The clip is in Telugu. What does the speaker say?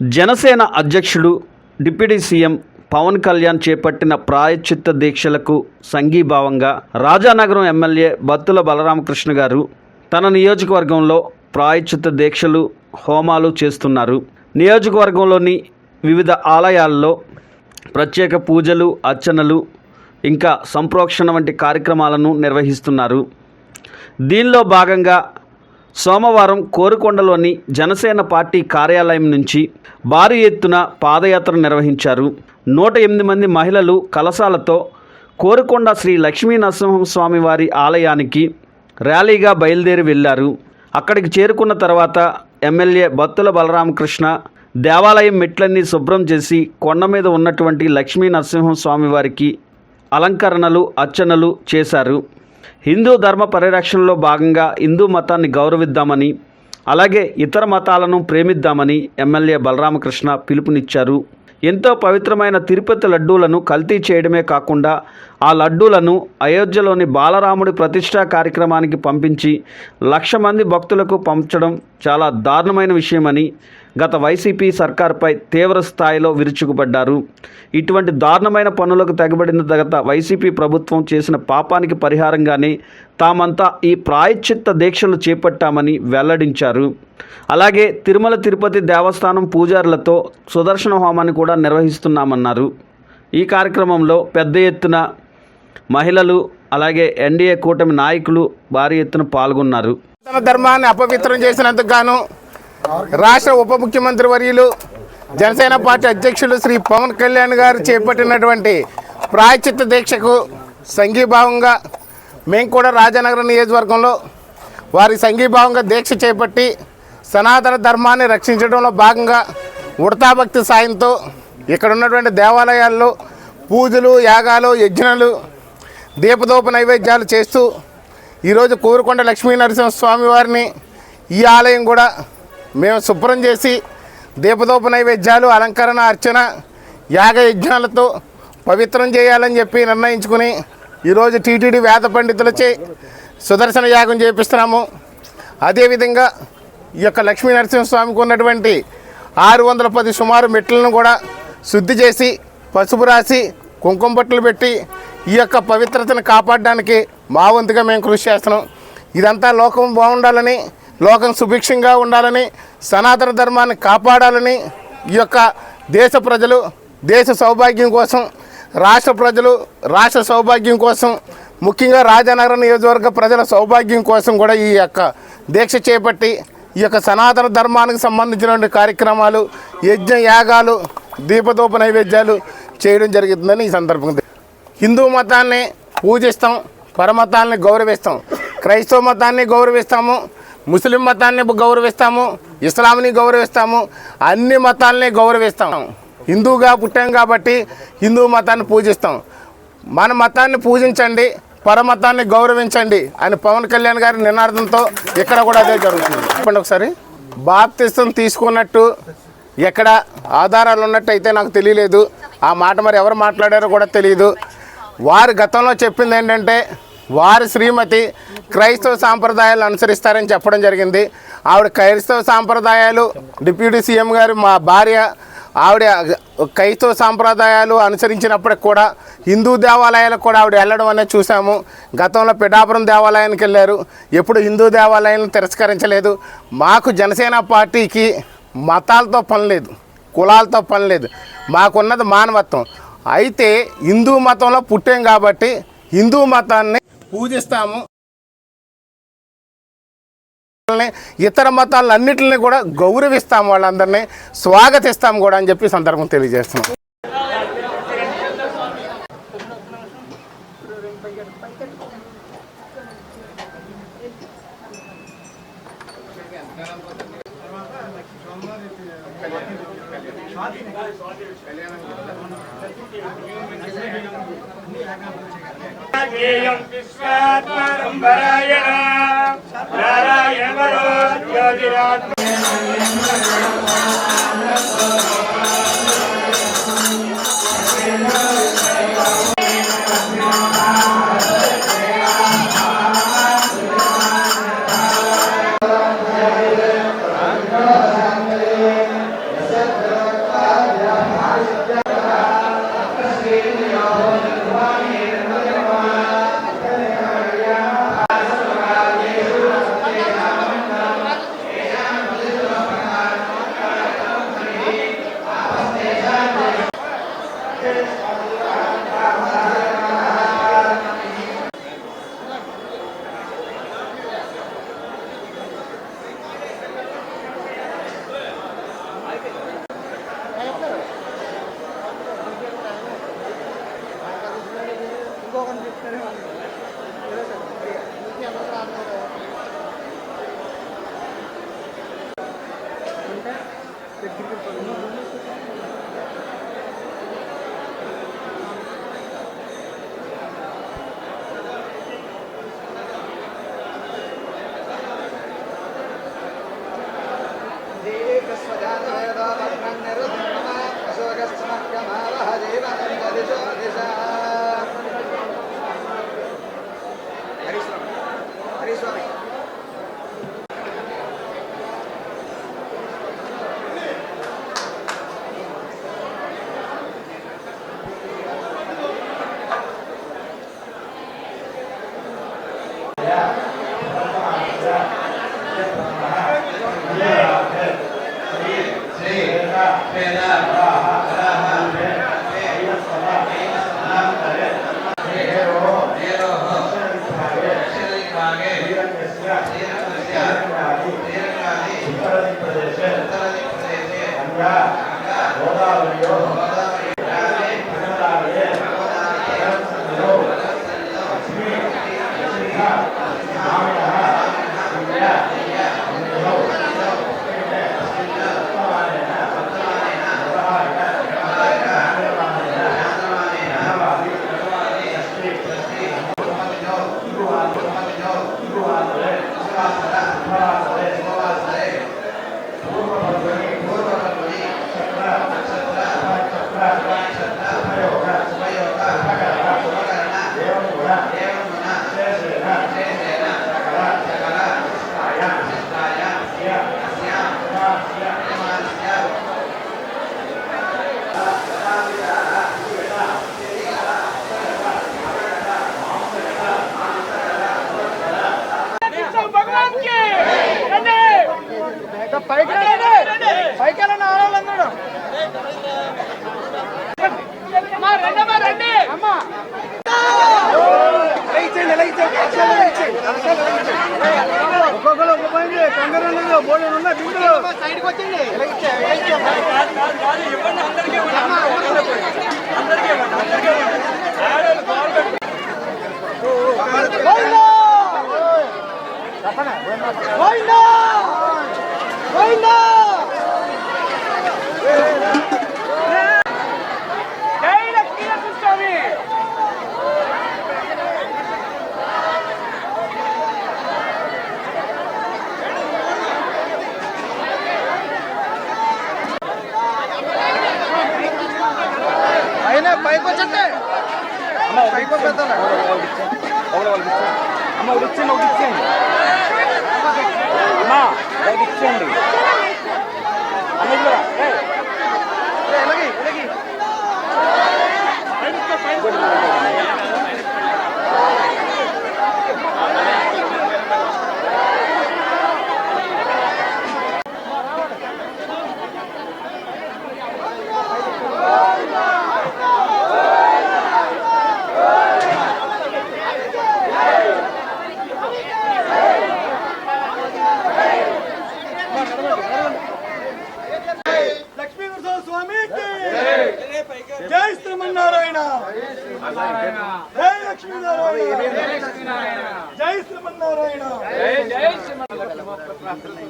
జనసేన అధ్యక్షుడు డిప్యూటీ సీఎం పవన్ కళ్యాణ్ చేపట్టిన ప్రాయశ్చిత్త దీక్షలకు సంఘీభావంగా రాజానగరం ఎమ్మెల్యే బత్తుల బలరామకృష్ణ గారు తన నియోజకవర్గంలో ప్రాయశ్చిత్త దీక్షలు హోమాలు చేస్తున్నారు. నియోజకవర్గంలోని వివిధ ఆలయాల్లో ప్రత్యేక పూజలు అర్చనలు ఇంకా సంప్రోక్షణ వంటి కార్యక్రమాలను నిర్వహిస్తున్నారు. దీనిలో భాగంగా సోమవారం కోరుకొండలోని జనసేన పార్టీ కార్యాలయం నుంచి భారీ ఎత్తున పాదయాత్ర నిర్వహించారు. నూట ఎనిమిది మంది మహిళలు కలశాలతో కోరుకొండ శ్రీ లక్ష్మీ నరసింహస్వామి వారి ఆలయానికి ర్యాలీగా బయలుదేరి వెళ్ళారు అక్కడికి చేరుకున్న తర్వాత ఎమ్మెల్యే బత్తుల బలరామకృష్ణ దేవాలయం మెట్లన్నీ శుభ్రం చేసి కొండ మీద ఉన్నటువంటి లక్ష్మీ నరసింహస్వామి వారికి అలంకరణలు అర్చనలు చేశారు. హిందూ ధర్మ పరిరక్షణలో భాగంగా హిందూ మతాన్ని గౌరవిద్దామని అలాగే ఇతర మతాలను ప్రేమిద్దామని ఎమ్మెల్యే బలరామకృష్ణ పిలుపునిచ్చారు. ఎంతో పవిత్రమైన తిరుపతి లడ్డూలను కల్తీ చేయడమే కాకుండా ఆ లడ్డూలను అయోధ్యలోని బాలరాముడి ప్రతిష్టా కార్యక్రమానికి పంపించి లక్ష మంది భక్తులకు పంచడం చాలా దారుణమైన విషయమని గత వైసీపీ సర్కార్పై తీవ్ర స్థాయిలో విరుచుకుపడ్డారు. ఇటువంటి దారుణమైన పనులకు తెగబడిన గత వైసీపీ ప్రభుత్వం చేసిన పాపానికి పరిహారంగానే తామంతా ఈ ప్రాయశ్చిత్త దీక్షలు చేపట్టామని వెల్లడించారు. అలాగే తిరుమల తిరుపతి దేవస్థానం పూజారులతో సుదర్శన హోమాన్ని కూడా నిర్వహిస్తున్నామన్నారు. ఈ కార్యక్రమంలో పెద్ద ఎత్తున మహిళలు అలాగే ఎన్డీఏ కూటమి నాయకులు భారీ ఎత్తున పాల్గొన్నారు. తన ధర్మాన్ని అపవిత్రం చేసినందుకు గాను రాష్ట్ర ఉప ముఖ్యమంత్రి వర్యులు జనసేన పార్టీ అధ్యక్షులు శ్రీ పవన్ కళ్యాణ్ గారు చేపట్టినటువంటి ప్రాయచిత్త దీక్షకు సంఘీభావంగా మేము కూడా రాజానగరం నియోజకవర్గంలో వారి సంఘీభావంగా దీక్ష చేపట్టి సనాతన ధర్మాన్ని రక్షించడంలో భాగంగా ఉడతాభక్తి సాయంతో ఇక్కడ ఉన్నటువంటి దేవాలయాల్లో పూజలు యాగాలు యజ్ఞాలు దీపదోప నైవేద్యాలు చేస్తూ ఈరోజు కోరుకొండ లక్ష్మీ నరసింహస్వామి వారిని ఈ ఆలయం కూడా మేము శుభ్రం చేసి దీపదోప నైవేద్యాలు అలంకరణ అర్చన యాగ యజ్ఞాలతో పవిత్రం చేయాలని చెప్పి నిర్ణయించుకుని ఈరోజు టీటీడీ వేద పండితులచే సుదర్శన యాగం చేపిస్తున్నాము. అదేవిధంగా ఈ యొక్క లక్ష్మీ నరసింహస్వామికి ఉన్నటువంటి ఆరు వందల పది సుమారు మెట్లను కూడా శుద్ధి చేసి పసుపు రాసి కుంకుమ బట్టలు పెట్టి ఈ యొక్క పవిత్రతను కాపాడడానికి మా వంతుగా మేము కృషి చేస్తున్నాం. ఇదంతా లోకం బాగుండాలని లోకం సుభిక్షంగా ఉండాలని సనాతన ధర్మాన్ని కాపాడాలని ఈ యొక్క దేశ ప్రజలు దేశ సౌభాగ్యం కోసం రాష్ట్ర ప్రజలు రాష్ట్ర సౌభాగ్యం కోసం ముఖ్యంగా రాజానగరం నియోజకవర్గ ప్రజల సౌభాగ్యం కోసం కూడా ఈ యొక్క దీక్ష చేపట్టి ఈ యొక్క సనాతన ధర్మానికి సంబంధించినటువంటి కార్యక్రమాలు యజ్ఞ యాగాలు దీపదోప నైవేద్యాలు చేయడం జరుగుతుందని ఈ సందర్భంగా హిందూ మతాన్ని పూజిస్తాం పరమతాన్ని గౌరవిస్తాం క్రైస్తవ మతాన్ని గౌరవిస్తాము ముస్లిం మతాన్ని గౌరవిస్తాము ఇస్లాంని గౌరవిస్తాము అన్ని మతాలని గౌరవిస్తాము హిందూగా పుట్టాం కాబట్టి హిందూ మతాన్ని పూజిస్తాం. మన మతాన్ని పూజించండి పరమతాన్ని గౌరవించండి అని పవన్ కళ్యాణ్ గారి నినాదంతో ఇక్కడ కూడా అదే జరుగుతుంది. చెప్పండి ఒకసారి. బాప్తిస్తం తీసుకున్నట్టు ఎక్కడ ఆధారాలు ఉన్నట్టు అయితే నాకు తెలియలేదు. ఆ మాట మరి ఎవరు మాట్లాడారో కూడా తెలియదు వారు గతంలో చెప్పింది ఏంటంటే వారి శ్రీమతి క్రైస్తవ సాంప్రదాయాలు అనుసరిస్తారని చెప్పడం జరిగింది. ఆవిడ క్రైస్తవ సాంప్రదాయాలు డిప్యూటీ సీఎం గారు మా భార్య ఆవిడ క్రైస్తవ సాంప్రదాయాలు అనుసరించినప్పటికి కూడా హిందూ దేవాలయాలకు కూడా ఆవిడ వెళ్ళడం అనేది చూసాము. గతంలో పిఠాపురం దేవాలయానికి వెళ్ళారు. ఎప్పుడు హిందూ దేవాలయాలను తిరస్కరించలేదు. మాకు జనసేన పార్టీకి మతాలతో పని లేదు కులాలతో పని లేదు. మాకున్నది మానవత్వం. అయితే హిందూ మతంలో పుట్టాం కాబట్టి హిందూ మతాన్ని పూజిస్తాము. ఇతర మతాలన్నింటినీ కూడా గౌరవిస్తాం వాళ్ళందరినీ స్వాగతిస్తాం కూడా అని చెప్పి సందర్భం తెలియజేస్తున్నాం. విశ్వాత్మ నారాయణ देवस्वजातवेदालग्ननिरुद्धमः अशोकस्मक्कमालः देवनिगदिशो दिशा पैदा పైకి రండి. పైకి ఆడాలన్నాడు అమ్మా ఒక్కొక్కరు ఒక్కొక్క పని కంగారు బోర్డు ఉన్నాయి బిందులు సైడ్కి వచ్చింది 살린다! అమ్మ పైకి వచ్చేద్దాం అమ్మ ఒకటి ఇచ్చేయండి ఒకటి ఇచ్చేయండి అమ్మా ఒకటి ఇచ్చేయండి అమ్మ ఇది కూడా. ఏయ్. ఏయ్, ఎలాగి ఎలాగి properly.